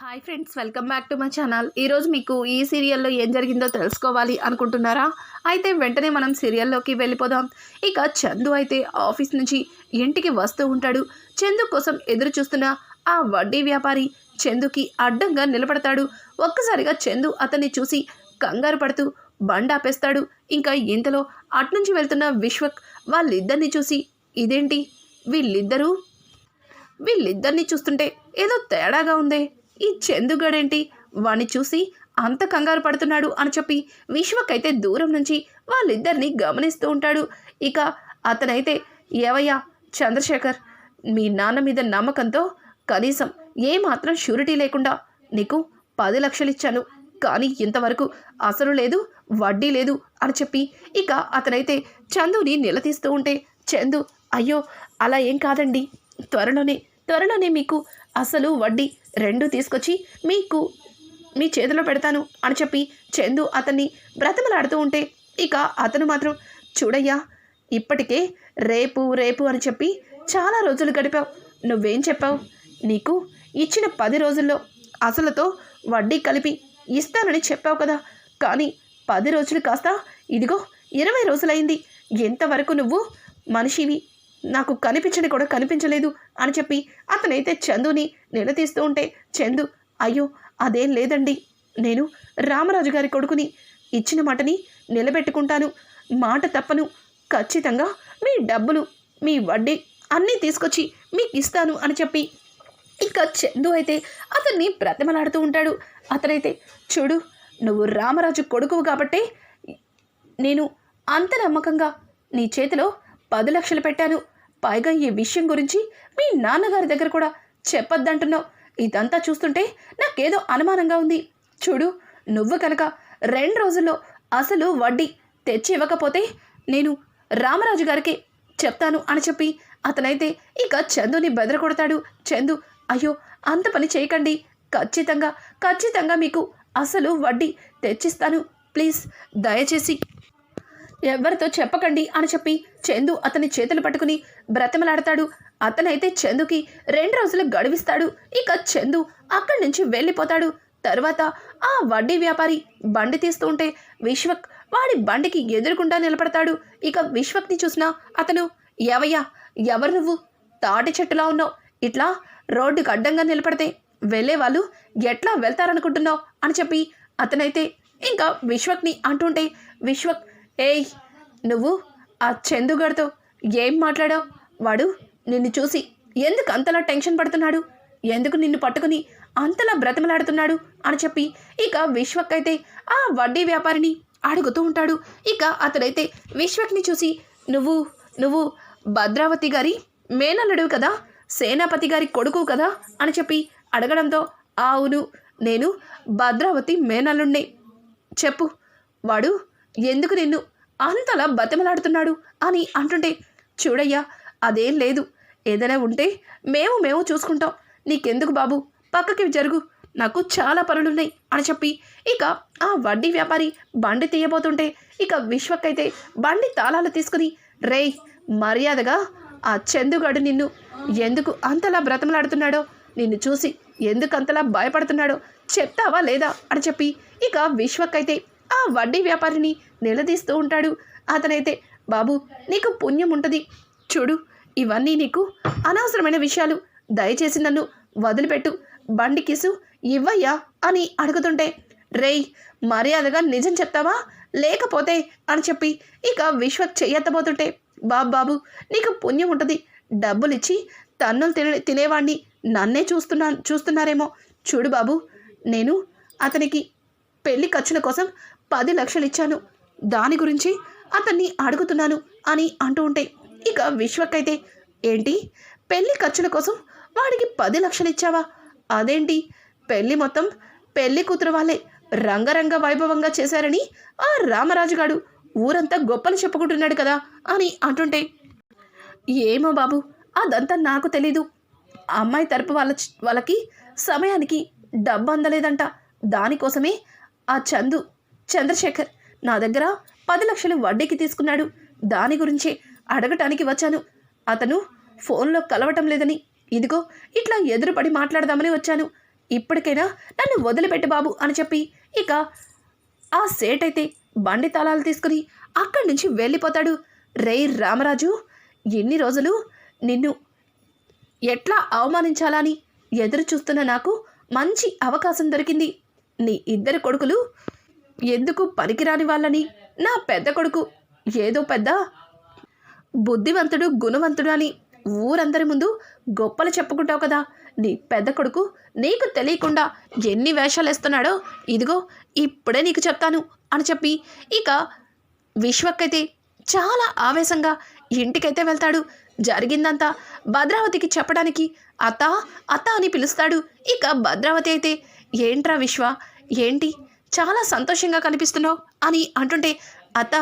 Hi friends welcome back to my channel ఈరోజు మీకు ఈ సీరియల్లో ఏం జరిగిందో తెలుసుకోవాలి అనుకుంటున్నారా? అయితే వెంటనే మనం సీరియల్లోకి వెళ్ళిపోదాం. ఇక చందు అయితే ఆఫీస్ నుంచి ఇంటికి వస్తూ ఉంటాడు. చందు కోసం ఎదురు చూస్తున్న ఆ వడ్డీ వ్యాపారి చందుకి అడ్డంగా నిలబడతాడు. ఒక్కసారిగా చందు అతన్ని చూసి కంగారు పడుతూ బండ ఆపేస్తాడు. ఇంకా ఇంతలో అట్నుంచి వెళ్తున్న విశ్వక్ వాళ్ళిద్దరిని చూసి ఇదేంటి? వీళ్ళిద్దరూ? వీళ్ళిద్దరిని చూస్తుంటే ఏదో తేడాగా ఉందే. ఈ చందుగడేంటి? వాణ్ణి చూసి అంత కంగారు పడుతున్నాడు అని చెప్పి విశ్వకైతే దూరం నుంచి వాళ్ళిద్దరిని గమనిస్తూ ఉంటాడు. ఇక అతనైతే ఏవయ్యా చంద్రశేఖర్ మీ నాన్న మీద నమ్మకంతో కనీసం ఏమాత్రం షూరిటీ లేకుండా నీకు పది లక్షలు ఇచ్చాను కానీ ఇంతవరకు అసలు లేదు వడ్డీ లేదు అని చెప్పి ఇక అతనైతే చందుని నిలదీస్తూ ఉంటే చందు అయ్యో అలా ఏం కాదండి. త్వరలోనే త్వరలోనే మీకు అసలు వడ్డీ రెండు తీసుకొచ్చి మీకు మీ చేతిలో పెడతాను అని చెప్పి చందు అతన్ని బ్రతమలాడుతూ ఉంటే ఇక అతను మాత్రం చూడయ్యా ఇప్పటికే రేపు రేపు అని చెప్పి చాలా రోజులు గడిపావు. నువ్వేం చెప్పావు? నీకు ఇచ్చిన పది రోజుల్లో అసలుతో వడ్డీ కలిపి ఇస్తానని చెప్పావు కదా. కానీ పది రోజులు కాస్త ఇదిగో ఇరవై రోజులైంది. ఎంతవరకు నువ్వు మనిషివి? నాకు కనిపించని కూడా కనిపించలేదు అని చెప్పి అతనైతే చందుని నిలదీస్తూ ఉంటే చందు అయ్యో అదేం లేదండి. నేను రామరాజు గారి కొడుకుని ఇచ్చిన మాటని నిలబెట్టుకుంటాను. మాట తప్పను. ఖచ్చితంగా మీ డబ్బులు మీ వడ్డీ అన్నీ తీసుకొచ్చి మీకు ఇస్తాను అని చెప్పి ఇంకా చందు అయితే అతన్ని ప్రతిమలాడుతూ ఉంటాడు. అతనైతే చూడు నువ్వు రామరాజు కొడుకువు కాబట్టే నేను అంత నమ్మకంగా నీ చేతిలో పది లక్షలు పెట్టాను. పైగా ఈ విషయం గురించి మీ నాన్నగారి దగ్గర కూడా చెప్పొద్దంటున్నావు. ఇదంతా చూస్తుంటే నాకేదో అనుమానంగా ఉంది. చూడు నువ్వు కనుక రెండు రోజుల్లో అసలు వడ్డీ తెచ్చి ఇవ్వకపోతే నేను రామరాజు గారికి చెప్తాను అని చెప్పి అతనైతే ఇక చందుని బెదరకొడతాడు చందు అయ్యో అంత పని చేయకండి. ఖచ్చితంగా ఖచ్చితంగా మీకు అసలు వడ్డీ తెచ్చిస్తాను. ప్లీజ్ దయచేసి ఎవరితో చెప్పకండి అని చెప్పి చందు అతని చేతులు పట్టుకుని బ్రతిమలాడతాడు. అతనైతే చందుకి రెండు రోజులు గడువిస్తాడు. ఇక చందు అక్కడి నుంచి వెళ్ళిపోతాడు. తర్వాత ఆ వడ్డీ వ్యాపారి బండి తీస్తూ ఉంటే విశ్వక్ వాడి బండికి ఎదురుకుండా నిలబడతాడు. ఇక విశ్వక్ని చూసినా అతను ఎవయ్యా ఎవరు నువ్వు? తాటి చెట్టులా ఉన్నావు. ఇట్లా రోడ్డుకు అడ్డంగా నిలబడితే వెళ్ళే వాళ్ళు ఎట్లా వెళ్తారనుకుంటున్నావు? అని చెప్పి అతనైతే ఇంకా విశ్వక్ని అంటుంటే విశ్వక్ ఏయ్ నువ్వు ఆ చందుగాడితో ఏం మాట్లాడావు? వాడు నిన్ను చూసి ఎందుకు అంతలా టెన్షన్ పడుతున్నాడు? ఎందుకు నిన్ను పట్టుకుని అంతలా బ్రతిమలాడుతున్నాడు? అని చెప్పి ఇక విశ్వక్ అయితే ఆ వడ్డీ వ్యాపారిని అడుగుతూ ఉంటాడు. ఇక అతడైతే విశ్వక్ని చూసి నువ్వు నువ్వు భద్రావతి గారి మేనల్లుడు కదా? సేనాపతి గారి కొడుకు కదా? అని చెప్పి అడగడంతో అవును నేను భద్రావతి మేనల్లుణ్ణి. చెప్పు వాడు ఎందుకు నిన్ను అంతలా బతిమలాడుతున్నాడు అని అంటుంటే చూడయ్యా అదేం లేదు. ఏదైనా ఉంటే మేము మేము చూసుకుంటాం. నీకెందుకు బాబు? పక్కకి జరుగు. నాకు చాలా పనులున్నాయి అని చెప్పి ఇక ఆ వడ్డీ వ్యాపారి బండి తీయబోతుంటే ఇక విశ్వకైతే బండి తాళాలు తీసుకుని రేయ్ మర్యాదగా ఆ చందుగాడు నిన్ను ఎందుకు అంతలా బ్రతమలాడుతున్నాడో నిన్ను చూసి ఎందుకు అంతలా భయపడుతున్నాడో చెప్తావా లేదా? అని చెప్పి ఇక విశ్వకైతే ఆ వడ్డీ వ్యాపారిని నిలదీస్తూ ఉంటాడు. అతనైతే బాబు నీకు పుణ్యం ఉంటుంది. చూడు ఇవన్నీ నీకు అనవసరమైన విషయాలు. దయచేసి నన్ను వదిలిపెట్టు. బండి కిసు ఇవ్వయ్యా అని అడుగుతుంటే రేయ్ మర్యాదగా నిజం చెప్తావా? లేకపోతే అని చెప్పి ఇక విశ్వక్ చెయ్యెత్తబోతుంటే బాబు బాబు నీకు పుణ్యం ఉంటుంది. డబ్బులిచ్చి తన్నులు తినే తినేవాడిని నన్నే చూస్తున్నా చూస్తున్నారేమో. చూడు బాబు నేను అతనికి పెళ్ళి ఖర్చుల కోసం పది లక్షలు ఇచ్చాను దాని గురించి అతన్ని అడుగుతున్నాను అని అంటూ ఉంటే ఇక విశ్వకైతే ఏంటి? పెళ్ళి ఖర్చుల కోసం వాడికి పది లక్షలు ఇచ్చావా అదేంటి? పెళ్ళి మొత్తం పెళ్ళి కూతురు వాళ్ళే రంగరంగ వైభవంగా చేశారని ఆ రామరాజుగాడు ఊరంతా గొప్పలు చెప్పుకుంటున్నాడు కదా అని అంటుంటే ఏమో బాబు అదంతా నాకు తెలీదు. అమ్మాయి తరపు వాళ్ళ వాళ్ళకి సమయానికి డబ్బు అందలేదంట. దానికోసమే ఆ చందు చంద్రశేఖర్ నా దగ్గర పది లక్షలు వడ్డీకి తీసుకున్నాడు. దాని గురించి అడగటానికి వచ్చాను. అతను ఫోన్లో కలవటం లేదని. ఇదిగో ఇట్లా ఎదురుపడి మాట్లాడదామని వచ్చాను. ఇప్పటికైనా నన్ను వదిలిపెట్టు బాబు అని చెప్పి ఇక ఆ సేట్ అయితే బండి తాళాలు తీసుకుని అక్కడి నుంచి వెళ్ళిపోతాడు. రేయ్ రామరాజు ఎన్ని రోజులు నిన్ను ఎట్లా అవమానించాలని ఎదురు చూస్తున్న నాకు మంచి అవకాశం దొరికింది. నీ ఇద్దరు కొడుకులు ఎందుకు పనికిరాని వాళ్ళని? నా పెద్ద కొడుకు. ఏదో పెద్ద బుద్ధివంతుడు గుణవంతుడు అని ఊరందరి ముందు గొప్పలు చెప్పుకుంటావు కదా. నీ పెద్ద కొడుకు నీకు తెలియకుండా ఎన్ని వేషాలు వేస్తున్నాడో ఇదిగో ఇప్పుడే నీకు చెప్తాను అని చెప్పి ఇక విశ్వక్కైతే చాలా ఆవేశంగా ఇంటికైతే వెళ్తాడు. జరిగిందంతా భద్రావతికి చెప్పడానికి అత్త అత్త అని పిలుస్తాడు. ఇక భద్రావతి అయితే ఏంట్రా విశ్వ? ఏంటి? చాలా సంతోషంగా కనిపిస్తున్నావు అని అంటుంటే అత్త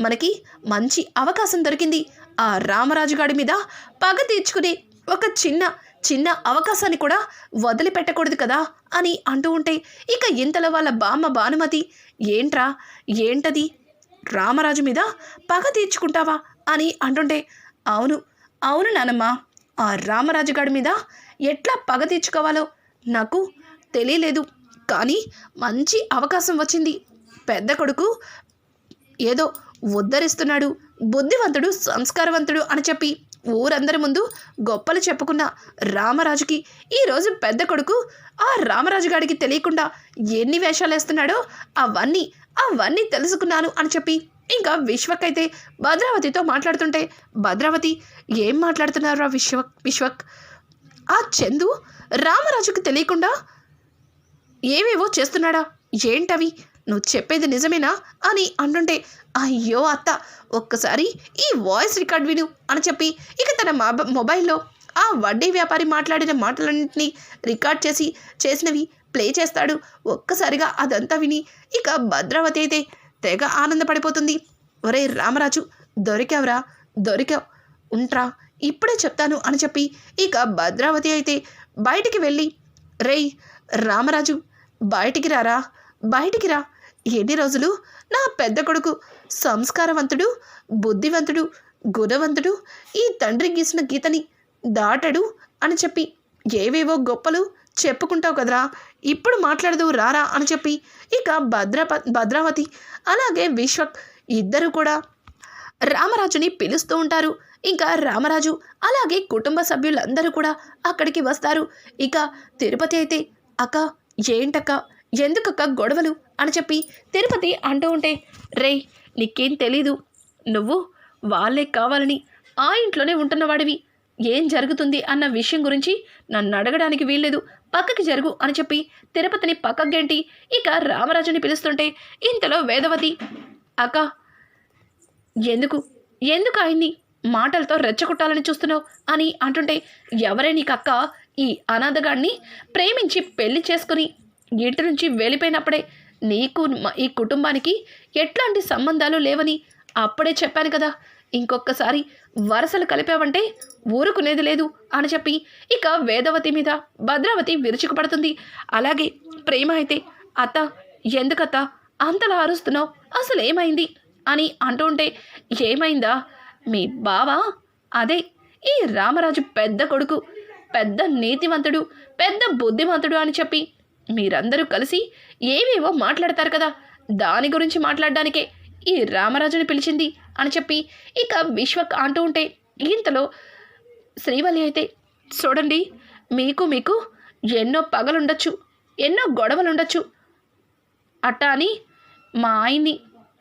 మనకి మంచి అవకాశం దొరికింది. ఆ రామరాజు గాడి మీద పగ తీర్చుకునే ఒక చిన్న చిన్న అవకాశాన్ని కూడా వదిలిపెట్టకూడదు కదా అని అంటూ ఉంటే ఇక ఇంతలో వాళ్ళ బామ్మ భానుమతి ఏంట్రా ఏంటది? రామరాజు మీద పగ తీర్చుకుంటావా? అని అంటుంటే అవును అవును నానమ్మ ఆ రామరాజు గాడి మీద ఎట్లా పగ తీర్చుకోవాలో నాకు తెలియలేదు. కానీ మంచి అవకాశం వచ్చింది. పెద్ద కొడుకు ఏదో ఉద్ధరిస్తున్నాడు. బుద్ధివంతుడు సంస్కారవంతుడు అని చెప్పి ఊరందరి ముందు గొప్పలు చెప్పుకున్న రామరాజుకి ఈరోజు పెద్ద కొడుకు ఆ రామరాజు గారికి తెలియకుండా ఎన్ని వేషాలు వేస్తున్నాడో అవన్నీ అవన్నీ తెలుసుకున్నాను అని చెప్పి ఇంకా విశ్వక్ అయితే భద్రావతితో మాట్లాడుతుంటే భద్రావతి ఏం మాట్లాడుతున్నారా విశ్వక్ విశ్వక్? ఆ చందు రామరాజుకు తెలియకుండా ఏవేవో చేస్తున్నాడా? ఏంటవి? నువ్వు చెప్పేది నిజమేనా? అని అంటుంటే అయ్యో అత్త ఒక్కసారి ఈ వాయిస్ రికార్డ్ విను అని చెప్పి ఇక తన మొబైల్లో ఆ వడ్డీ వ్యాపారి మాట్లాడిన మాటలన్నింటినీ రికార్డ్ చేసి చేసినవి ప్లే చేస్తాడు. ఒక్కసారిగా అదంతా విని ఇక భద్రావతి అయితే తెగ ఆనందపడిపోతుంది. ఒరే రామరాజు దొరికావురా దొరికావు ఉంట్రా ఇప్పుడే చెప్తాను అని చెప్పి ఇక భద్రావతి అయితే బయటికి వెళ్ళి రేయ్ రామరాజు బయటికి రారా? బయటికి రా. ఎన్ని రోజులు? నా పెద్ద కొడుకు సంస్కారవంతుడు బుద్ధివంతుడు గుణవంతుడు ఈ తండ్రి గీసిన గీతని దాటడు అని చెప్పి ఏవేవో గొప్పలు చెప్పుకుంటావు కదరా. ఇప్పుడు మాట్లాడదు రారా అని చెప్పి ఇక భద్రప భద్రావతి అలాగే విశ్వక్ ఇద్దరు కూడా రామరాజుని పిలుస్తూ ఉంటారు. ఇంకా రామరాజు అలాగే కుటుంబ సభ్యులందరూ కూడా అక్కడికి వస్తారు. ఇక తిరుపతి అయితే అక్క ఏంటక్క? ఎందుకక్క గొడవలు? అని చెప్పి తిరుపతి అంటూ ఉంటే రేయ్ నీకేం తెలీదు. నువ్వు వాళ్ళే కావాలని ఆ ఇంట్లోనే ఉంటున్నవాడివి. ఏం జరుగుతుంది అన్న విషయం గురించి నన్ను అడగడానికి వీల్లేదు. పక్కకి జరుగు అని చెప్పి తిరుపతిని పక్కకి గెంటి ఇక రామరాజుని పిలుస్తుంటే ఇంతలో వేదవతి. అక్క ఎందుకు? ఎందుకు ఆయన్ని మాటలతో రెచ్చగొట్టాలని చూస్తున్నావు? అని అంటుంటే ఎవరే నీకు అక్క ఈ అనాథగాడిని ప్రేమించి పెళ్ళి చేసుకుని ఇంటి నుంచి వెళ్ళిపోయినప్పుడే నీకు ఈ కుటుంబానికి ఎట్లాంటి సంబంధాలు లేవని అప్పుడే చెప్పాను కదా. ఇంకొకసారి వరసలు కలిపావంటే ఊరుకునేది లేదు అని చెప్పి ఇక వేదవతి మీద భద్రావతి విరుచుకుపడుతుంది. అలాగే ప్రేమ అయితే అత్త ఎందుకత్త? అంతలా అరుస్తున్నావు? అసలు ఏమైంది అని అంటూ ఉంటే ఏమైందా? మీ బావ? అదే ఈ రామరాజు పెద్ద కొడుకు. పెద్ద నీతివంతుడు పెద్ద బుద్ధిమంతుడు అని చెప్పి మీరందరూ కలిసి ఏవేవో మాట్లాడతారు కదా. దాని గురించి మాట్లాడడానికే ఈ రామరాజుని పిలిచింది అని చెప్పి ఇక విశ్వక్ అంటూ ఉంటే ఇంతలో శ్రీవల్లి అయితే చూడండి మీకు మీకు ఎన్నో పగలుండొచ్చు ఎన్నో గొడవలుండొచ్చు. అట్టా అని మా ఆయన్ని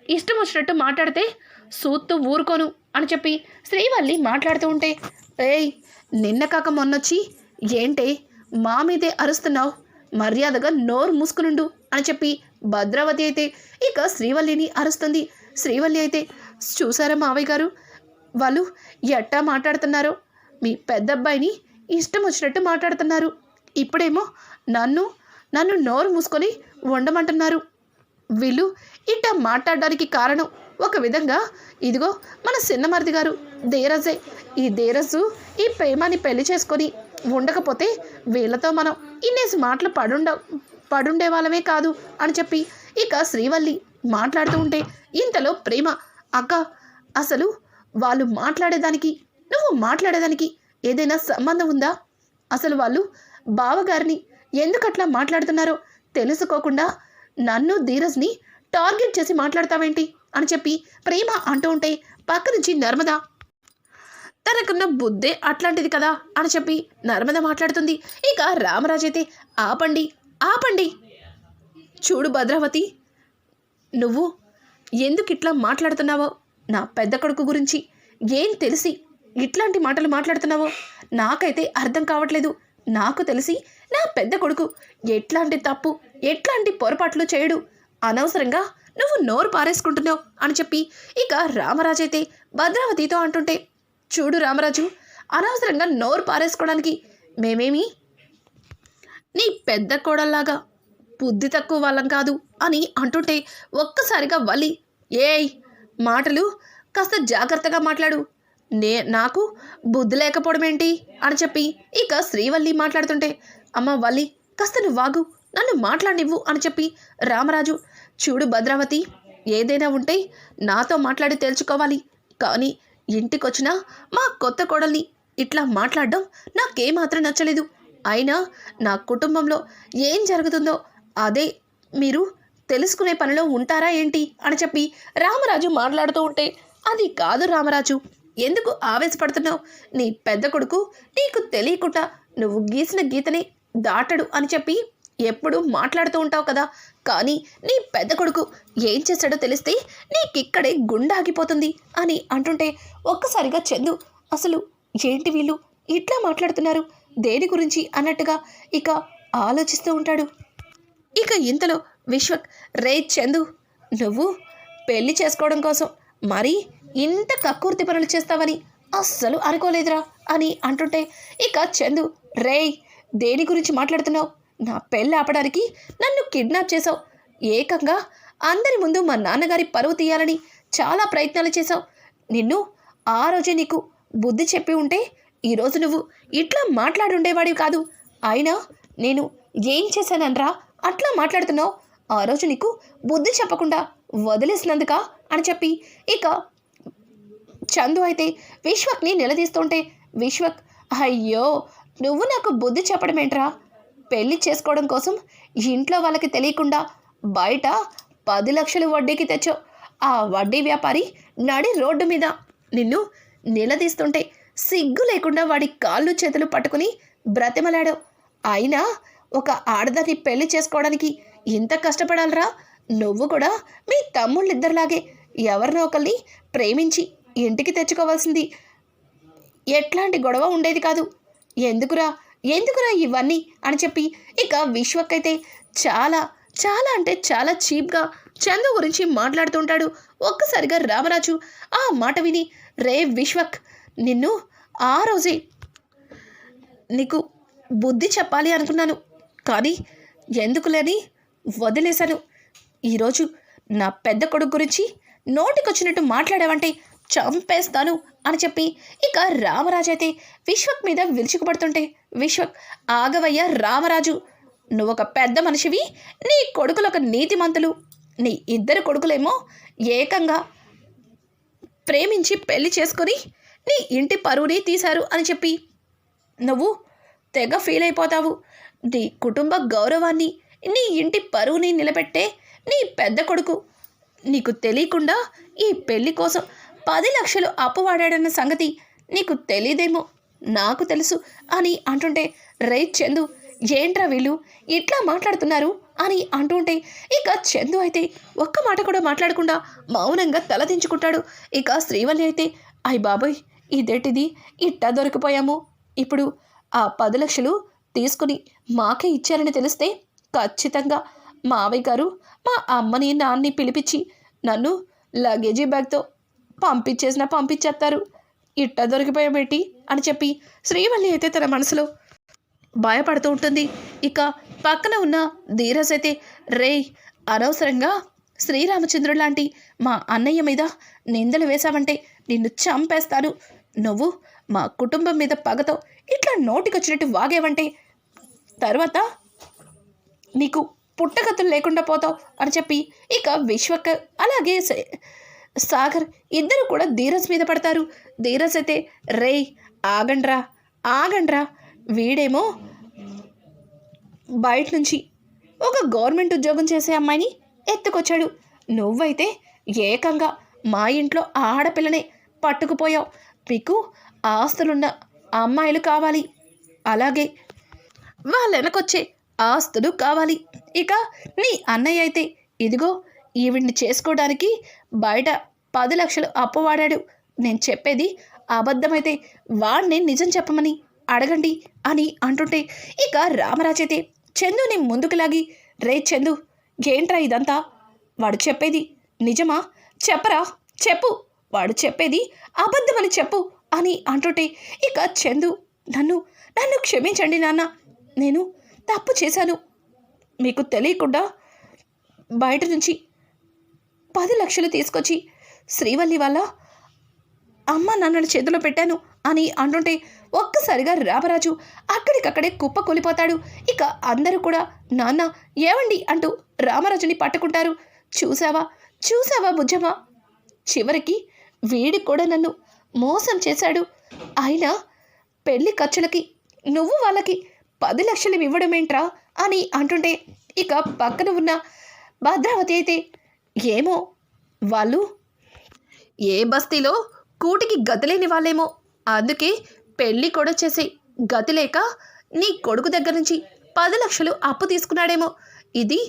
ఇష్టం వచ్చినట్టు మాట్లాడితే సూత్తు ఊరుకోను అని చెప్పి శ్రీవల్లి మాట్లాడుతూ ఉంటే ఏయ్ నిన్న కాక మొన్నొచ్చి ఏంటే మా మీదే అరుస్తున్నావు? మర్యాదగా నోరు మూసుకునుండు అని చెప్పి భద్రావతి అయితే ఇక శ్రీవల్లిని అరుస్తుంది. శ్రీవల్లి అయితే చూసారా మావయ్య గారు? వాళ్ళు ఎట్టా మాట్లాడుతున్నారో? మీ పెద్దబ్బాయిని ఇష్టం వచ్చినట్టు మాట్లాడుతున్నారు. ఇప్పుడేమో నన్ను నన్ను నోరు మూసుకొని ఉండమంటున్నారు వీళ్ళు ఇట్ట మాట్లాడడానికి కారణం ఒక విధంగా ఇదిగో మన సిన్నమరిది గారు ధీరజే. ఈ ధీరజు ఈ ప్రేమాని పెళ్ళి చేసుకొని ఉండకపోతే వీళ్ళతో మనం ఇన్నేసి మాటలు పడుండ పడుండే వాళ్ళమే కాదు అని చెప్పి ఇక శ్రీవల్లి మాట్లాడుతూ ఉంటే ఇంతలో ప్రేమ అక్క అసలు వాళ్ళు మాట్లాడేదానికి నువ్వు మాట్లాడేదానికి ఏదైనా సంబంధం ఉందా? అసలు వాళ్ళు బావగారిని ఎందుకట్లా మాట్లాడుతున్నారో తెలుసుకోకుండా నన్ను ధీరజ్ని టార్గెట్ చేసి మాట్లాడతావేంటి? అని చెప్పి ప్రేమ అంటూ ఉంటే పక్క నుంచి నర్మద తనకున్న బుద్ధే అట్లాంటిది కదా? అని చెప్పి నర్మద మాట్లాడుతుంది. ఇక రామరాజు అయితే ఆపండి ఆపండి. చూడు భద్రావతి నువ్వు ఎందుకు ఇట్లా మాట్లాడుతున్నావో? నా పెద్ద కొడుకు గురించి ఏం తెలిసి ఇట్లాంటి మాటలు మాట్లాడుతున్నావో? నాకైతే అర్థం కావట్లేదు. నాకు తెలిసి నా పెద్ద కొడుకు ఎట్లాంటి తప్పు ఎట్లాంటి పొరపాట్లు చేయడు. అనవసరంగా నువ్వు నోరు పారేసుకుంటున్నావు అని చెప్పి ఇక రామరాజు అయితే భద్రావతితో అంటుంటే చూడు రామరాజు అనవసరంగా నోరు పారేసుకోవడానికి మేమేమి? నీ పెద్ద కోడల్లాగా బుద్ధి తక్కువ వాళ్ళం కాదు అని అంటుంటే ఒక్కసారిగా వలి ఏయ్ మాటలు కాస్త జాగ్రత్తగా మాట్లాడు. నే నాకు బుద్ధి లేకపోవడం ఏంటి? అని చెప్పి ఇక శ్రీవల్లి మాట్లాడుతుంటే అమ్మ వల్లి కాస్త నువ్వు వాగు నన్ను మాట్లాడివ్వు అని చెప్పి రామరాజు చూడు భద్రావతి ఏదైనా ఉంటే నాతో మాట్లాడి తెలుసుకోవాలి కానీ ఇంటికొచ్చినా మా కొత్త కోడల్ని ఇట్లా మాట్లాడడం నాకేమాత్రం నచ్చలేదు. అయినా నా కుటుంబంలో ఏం జరుగుతుందో అదే మీరు తెలుసుకునే పనిలో ఉంటారా ఏంటి? అని చెప్పి రామరాజు మాట్లాడుతూ ఉంటే అది కాదు రామరాజు ఎందుకు ఆవేశపడుతున్నావు? నీ పెద్ద కొడుకు నీకు తెలియకుండా నువ్వు గీసిన గీతని దాటడు అని చెప్పి ఎప్పుడు మాట్లాడుతూ ఉంటావు కదా. కానీ నీ పెద్ద కొడుకు ఏం చేశాడో తెలిస్తే నీకిక్కడే గుండాగిపోతుంది అని అంటుంటే ఒక్కసారిగా చందు అసలు ఏంటి వీళ్ళు? ఇట్లా మాట్లాడుతున్నారు? దేని గురించి? అన్నట్టుగా ఇక ఆలోచిస్తూ ఉంటాడు. ఇక ఇంతలో విశ్వక్ రే చందు నువ్వు పెళ్ళి చేసుకోవడం కోసం మరీ ఇంత కక్కుర్తి పనులు చేస్తావని అస్సలు అనుకోలేదురా అని అంటుంటే ఇక చందు రేయ్ దేని గురించి మాట్లాడుతున్నావు? నా పెళ్ళి ఆపడానికి నన్ను కిడ్నాప్ చేసావు ఏకంగా అందరి ముందు మా నాన్నగారి పరువు తీయాలని చాలా ప్రయత్నాలు చేశావు. నిన్ను ఆ రోజే నీకు బుద్ధి చెప్పి ఉంటే ఈరోజు నువ్వు ఇట్లా మాట్లాడుండేవాడివి కాదు. అయినా నేను ఏం చేశాననరా? అట్లా మాట్లాడుతున్నావు? ఆ రోజు నీకు బుద్ధి చెప్పకుండా వదిలేసినందుకా? అని చెప్పి ఇక చందు అయితే విశ్వక్ని నిలదీస్తుంటే విశ్వక్ అయ్యో నువ్వు నాకు బుద్ధి చెప్పడం ఏంట్రా? పెళ్ళి చేసుకోవడం కోసం ఇంట్లో వాళ్ళకి తెలియకుండా బయట పది లక్షలు వడ్డీకి తెచ్చావు. ఆ వడ్డీ వ్యాపారి నడి రోడ్డు మీద నిన్ను నిలదీస్తుంటే సిగ్గు లేకుండా వాడి కాళ్ళు చేతులు పట్టుకుని బ్రతిమలాడావు. అయినా ఒక ఆడదాన్ని పెళ్ళి చేసుకోవడానికి ఇంత కష్టపడాలరా? నువ్వు కూడా మీ తమ్ముళ్ళిద్దరిలాగే ఎవరినో ఒకరిని ప్రేమించి ఇంటికి తెచ్చుకోవాల్సింది. ఎట్లాంటి గొడవ ఉండేది కాదు. ఎందుకురా ఎందుకురా ఇవన్నీ అని చెప్పి ఇక విశ్వక్ అయితే చాలా చాలా అంటే చాలా చీప్గా చందు గురించి మాట్లాడుతుంటాడు. ఒక్కసారిగా రామరాజు ఆ మాట విని రే విశ్వక్ నిన్ను ఆ రోజే నీకు బుద్ధి చెప్పాలి అనుకున్నాను. కానీ ఎందుకులేని వదిలేశాను. ఈరోజు నా పెద్ద కొడుకు గురించి నోటికొచ్చినట్టు మాట్లాడావంటే చంపేస్తాను అని చెప్పి ఇక రామరాజు అయితే విశ్వక్ మీద విరుచుకుపడుతుంటే విశ్వక్ ఆగవయ్య రామరాజు నువ్వొక పెద్ద మనిషివి నీ కొడుకులు ఒక నీతిమంతులు నీ ఇద్దరు కొడుకులేమో ఏకంగా ప్రేమించి పెళ్ళి చేసుకొని నీ ఇంటి పరువుని తీశారు అని చెప్పి నువ్వు తెగ ఫీల్ అయిపోతావు. నీ కుటుంబ గౌరవాన్ని నీ ఇంటి పరువుని నిలబెట్టే నీ పెద్ద కొడుకు. నీకు తెలియకుండా ఈ పెళ్ళి కోసం పది లక్షలు అప్పు వాడాడన్న సంగతి నీకు తెలీదేమో? నాకు తెలుసు అని అంటుంటే రే చందు ఏంట్రా వీళ్ళు? ఇట్లా మాట్లాడుతున్నారు? అని అంటుంటే ఇక చందు అయితే ఒక్క మాట కూడా మాట్లాడకుండా మౌనంగా తలదించుకుంటాడు ఇక శ్రీవల్లి అయితే అయ్ బాబోయ్ ఇదేటిది? ఇట్టా దొరికిపోయాము. ఇప్పుడు ఆ పది లక్షలు తీసుకుని మాకే ఇచ్చారని తెలిస్తే ఖచ్చితంగా మావయ్య గారు మా అమ్మని నాన్ని పిలిపించి నన్ను లగేజీ బ్యాగ్తో పంపించేసినా పంపించేస్తారు ఇట్ట దొరికిపోయామేటి అని చెప్పి శ్రీవల్లి అయితే తన మనసులో భయపడుతూ ఉంటుంది. ఇక పక్కన ఉన్న ధీరస్ అయితే రే అనవసరంగా శ్రీరామచంద్రుడు లాంటి మా అన్నయ్య మీద నిందలు వేశావంటే నిన్ను చంపేస్తాను. నువ్వు మా కుటుంబం మీద పగతో ఇట్లా నోటికొచ్చినట్టు వాగేవంటే తర్వాత నీకు పుట్టగతులు లేకుండా పోతావు అని చెప్పి ఇక విశ్వక్ అలాగే స- సాగర్ ఇద్దరు కూడా ధీరజ్ మీద పడతారు. ధీరజ్ అయితే రే ఆగండ్రా ఆగండ్రా వీడేమో బయట నుంచి ఒక గవర్నమెంట్ ఉద్యోగం చేసే అమ్మాయిని ఎత్తుకొచ్చాడు. నువ్వైతే ఏకంగా మా ఇంట్లో ఆడపిల్లనే పట్టుకుపోయావు. మీకు ఆస్తులున్న అమ్మాయిలు కావాలి. అలాగే వాళ్ళ వెనకొచ్చే ఆస్తులు కావాలి. ఇక నీ అన్నయ్య అయితే ఇదిగో ఈవిడ్ని చేసుకోవడానికి బయట పది లక్షలు అప్పు వాడాడు. నేను చెప్పేది అబద్ధమైతే వాణ్ణి నిజం చెప్పమని అడగండి అని అంటుంటే ఇక రామరాజైతే అయితే చందుని ముందుకు లాగి రే చందు ఏంట్రా ఇదంతా? వాడు చెప్పేది నిజమా? చెప్పరా? చెప్పు. వాడు చెప్పేది అబద్ధమని చెప్పు అని అంటుంటే ఇక చందు నన్ను నన్ను క్షమించండి నాన్న. నేను తప్పు చేశాను. మీకు తెలియకుండా బయట నుంచి పది లక్షలు తీసుకొచ్చి శ్రీవల్లి వాళ్ళ అమ్మ నాన్నల చేతిలో పెట్టాను అని అంటుంటే ఒక్కసారిగా రామరాజు అక్కడికక్కడే కుప్ప కూలిపోతాడు. ఇక అందరూ కూడా నాన్న ఏవండి? అంటూ రామరాజుని పట్టుకుంటారు. చూసావా చూసావా బుజ్జమ్మ? చివరికి వీడి కూడా నన్ను మోసం చేశాడు. అయినా పెళ్ళి ఖర్చులకి నువ్వు వాళ్ళకి పది లక్షలు ఇవ్వడమేంట్రా? అని అంటుంటే ఇక పక్కన ఉన్న భద్రావతి అయితే ఏమో వాళ్ళు? ఏ బస్తీలో కూటికి గతిలేని వాళ్ళేమో. అందుకే పెళ్ళి కూడా చేసి గతిలేక నీ కొడుకు దగ్గర నుంచి పది లక్షలు అప్పు తీసుకున్నాడేమో. ఇది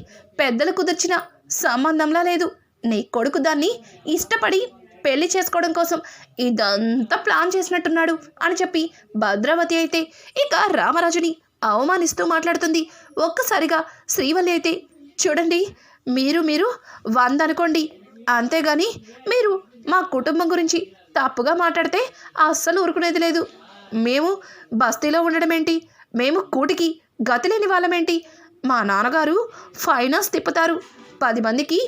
పెద్దలు కుదిర్చిన సంబంధంలా లేదు. నీ కొడుకు దాన్ని ఇష్టపడి పెళ్ళి చేసుకోవడం కోసం ఇదంతా ప్లాన్ చేసినట్టున్నాడు అని చెప్పి భద్రావతి అయితే ఇక రామరాజుని అవమానిస్తూ మాట్లాడుతుంది. ఒక్కసారిగా శ్రీవల్లి అయితే చూడండి మీరు మీరు వంద అనుకోండి అంతేగాని మీరు మా కుటుంబం గురించి తప్పుగా మాట్లాడితే అస్సలు ఊరుకునేది లేదు. మేము బస్తీలో ఉండడం ఏంటి మేము కూటికి గతి లేని వాళ్ళమేంటి? మా నాన్నగారు ఫైనాన్స్ తిప్పుతారు. పది మందికి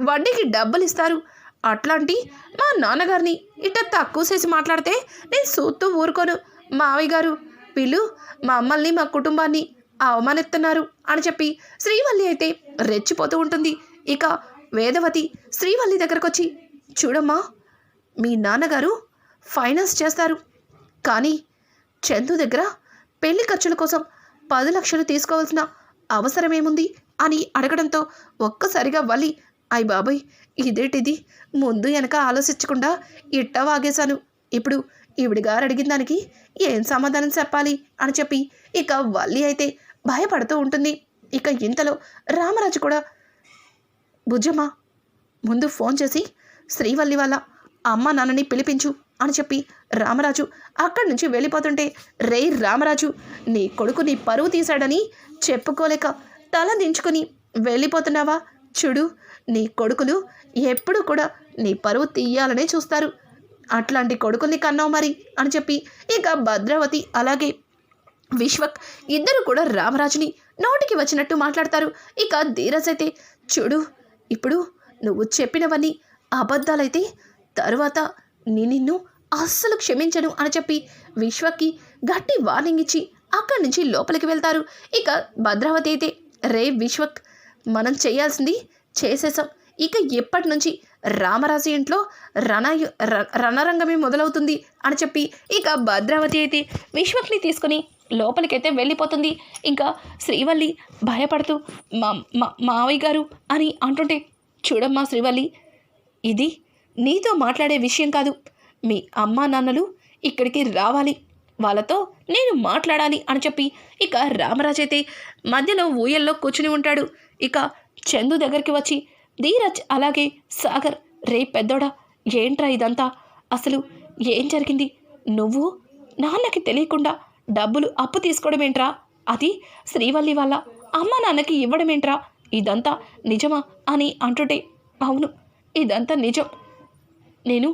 వడ్డీకి డబ్బులు ఇస్తారు. అట్లాంటి మా నాన్నగారిని ఇట్ట తక్కువ చేసి మాట్లాడితే నేను సూత్తూ ఊరుకోను. మావయ్య గారు వీళ్ళు మమ్మల్ని మా కుటుంబాన్ని అవమానిస్తున్నారు అని చెప్పి శ్రీవల్లి అయితే రెచ్చిపోతూ ఉంటుంది. ఇక వేదవతి శ్రీవల్లి దగ్గరకు వచ్చి చూడమ్మా మీ నాన్నగారు ఫైనాన్స్ చేస్తారు. కానీ చందు దగ్గర పెళ్ళి ఖర్చుల కోసం పది లక్షలు తీసుకోవాల్సిన అవసరమేముంది? అని అడగడంతో ఒక్కసారిగా వల్లి అయ్య బాబాయ్ ఇదేటిది? ముందు వెనక ఆలోచించకుండా ఇట్ట వాగేశాను. ఇప్పుడు ఈవిడిగారు అడిగిన దానికి ఏం సమాధానం చెప్పాలి? అని చెప్పి ఇక వల్లి అయితే భయపడుతూ ఉంటుంది. ఇక ఇంతలో రామరాజు కూడా బుజ్జమ్మ ముందు ఫోన్ చేసి శ్రీవల్లి వాళ్ళ అమ్మ నాన్నని పిలిపించు అని చెప్పి రామరాజు అక్కడి నుంచి వెళ్ళిపోతుంటే రే రామరాజు నీ కొడుకు నీ పరువు తీశాడని చెప్పుకోలేక తల దించుకుని వెళ్ళిపోతున్నావా? చూడు నీ కొడుకులు ఎప్పుడు కూడా నీ పరువు తీయాలనే చూస్తారు. అట్లాంటి కొడుకుల్ని కన్నావు మరి అని చెప్పి ఇక భద్రావతి అలాగే విశ్వక్ ఇద్దరు కూడా రామరాజుని నోటికి వచ్చినట్టు మాట్లాడతారు. ఇక ధీరజ్ అయితే చూడు ఇప్పుడు నువ్వు చెప్పినవన్నీ అబద్ధాలైతే తరువాత నీ నిన్ను అస్సలు క్షమించను అని చెప్పి విశ్వక్కి గట్టి వార్నింగ్ ఇచ్చి అక్కడి నుంచి లోపలికి వెళ్తారు. ఇక భద్రావతి అయితే రే విశ్వక్ మనం చేయాల్సింది చేసేసాం ఇక ఎప్పటి నుంచి రామరాజు ఇంట్లో రణ ర- రణరంగమే మొదలవుతుంది అని చెప్పి ఇక భద్రావతి అయితే విశ్వక్ని తీసుకుని లోపలికైతే వెళ్ళిపోతుంది. ఇంకా శ్రీవల్లి భయపడుతూ మా మా- మావయ్య గారు అని అంటుంటే చూడమ్మా శ్రీవల్లి ఇది నీతో మాట్లాడే విషయం కాదు. మీ అమ్మా నాన్నలు ఇక్కడికి రావాలి. వాళ్ళతో నేను మాట్లాడాలి అని చెప్పి ఇక రామరాజ్ అయితే మధ్యలో ఊయల్లో కూర్చుని ఉంటాడు. ఇక చందు దగ్గరికి వచ్చి ధీరజ్ అలాగే సాగర్ రే పెద్దోడా ఏంట్రా ఇదంతా? అసలు ఏం జరిగింది? నువ్వు నాన్నకి తెలియకుండా డబ్బులు అప్పు తీసుకోవడం ఏంట్రా అది శ్రీవల్లి వాళ్ళ అమ్మ నాన్నకి ఇవ్వడం ఏంట్రా ఇదంతా నిజమా అని అంటుంటే అవును ఇదంతా నిజం. నేను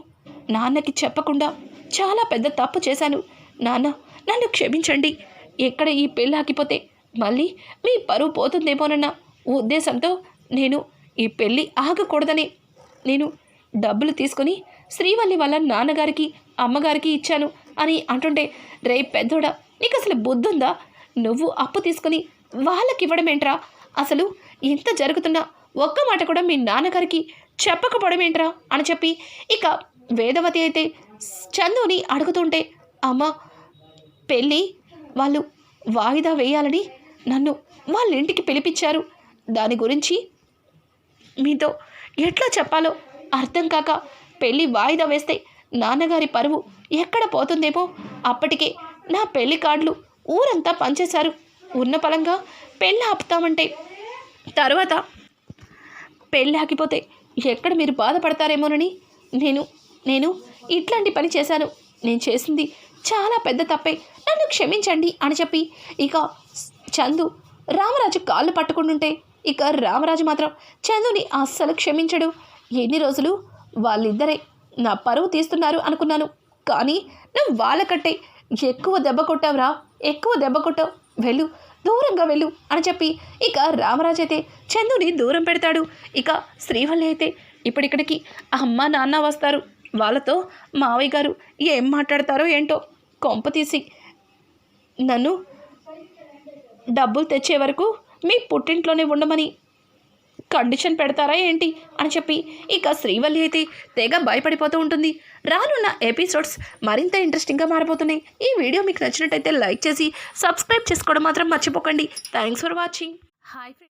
నాన్నకి చెప్పకుండా చాలా పెద్ద తప్పు చేశాను. నాన్న నన్ను క్షమించండి. ఎక్కడ ఈ పెళ్ళి ఆగిపోతే మళ్ళీ మీ పరువు పోతుందేమోనన్న ఉద్దేశంతో నేను ఈ పెళ్ళి ఆగకూడదని నేను డబ్బులు తీసుకొని శ్రీవల్లి వాళ్ళ నాన్నగారికి అమ్మగారికి ఇచ్చాను. అని అంటుంటే రే పెద్దోడా నీకు అసలు బుద్ధుందా? నువ్వు అప్పు తీసుకొని వాళ్ళకి ఇవ్వడమేంట్రా అసలు ఇంత జరుగుతున్నా ఒక్క మాట కూడా మీ నాన్నగారికి చెప్పకపోవడం ఏంట్రా అని చెప్పి ఇక వేదవతి అయితే చందుని అడుగుతుంటే అమ్మ పెళ్ళి వాళ్ళు వాయిదా వేయాలని నన్ను వాళ్ళ ఇంటికి పిలిపించారు. దాని గురించి మీతో ఎట్లా చెప్పాలో అర్థం కాక పెళ్ళి వాయిదా వేస్తే నాన్నగారి పరువు ఎక్కడ పోతుందేమో? అప్పటికే నా పెళ్ళి కార్డులు ఊరంతా పనిచేశారు ఉన్న పలంగా పెళ్ళి ఆపుతామంటే తర్వాత పెళ్ళి ఆగిపోతే ఎక్కడ మీరు బాధపడతారేమోనని నేను నేను ఇట్లాంటి పని చేశాను. నేను చేసింది చాలా పెద్ద తప్పే. నన్ను క్షమించండి అని చెప్పి ఇక చందు రామరాజు కాళ్ళు పట్టుకుంటుంటే ఇక రామరాజు మాత్రం చందుని అస్సలు క్షమించడు. ఎన్ని రోజులు వాళ్ళిద్దరే నా పరువు తీస్తున్నారు అనుకున్నాను. కానీ నువ్వు వాళ్ళకంటే ఎక్కువ దెబ్బ కొట్టావురా. ఎక్కువ దెబ్బ కొట్టావు. వెళ్ళు దూరంగా వెళ్ళు అని చెప్పి ఇక రామరాజు అయితే చందుని దూరం పెడతాడు. ఇక శ్రీవల్లి అయితే ఇప్పుడిక్కడికి అమ్మ నాన్న వస్తారు. వాళ్ళతో మావయ్య గారు ఏం మాట్లాడతారో ఏంటో కొంప తీసి నన్ను డబ్బులు తెచ్చే వరకు మీ పుట్టింట్లోనే ఉండమని కండిషన్ పెడతారా ఏంటి అని చెప్పి ఇక శ్రీవల్లి అయితే తెగ భయపడిపోతూ ఉంటుంది. రానున్న ఎపిసోడ్స్ మరింత ఇంట్రెస్టింగ్గా మారిపోతున్నాయి ఈ వీడియో మీకు నచ్చినట్టయితే లైక్ చేసి సబ్స్క్రైబ్ చేసుకోవడం మాత్రం మర్చిపోకండి. Thanks for watching hi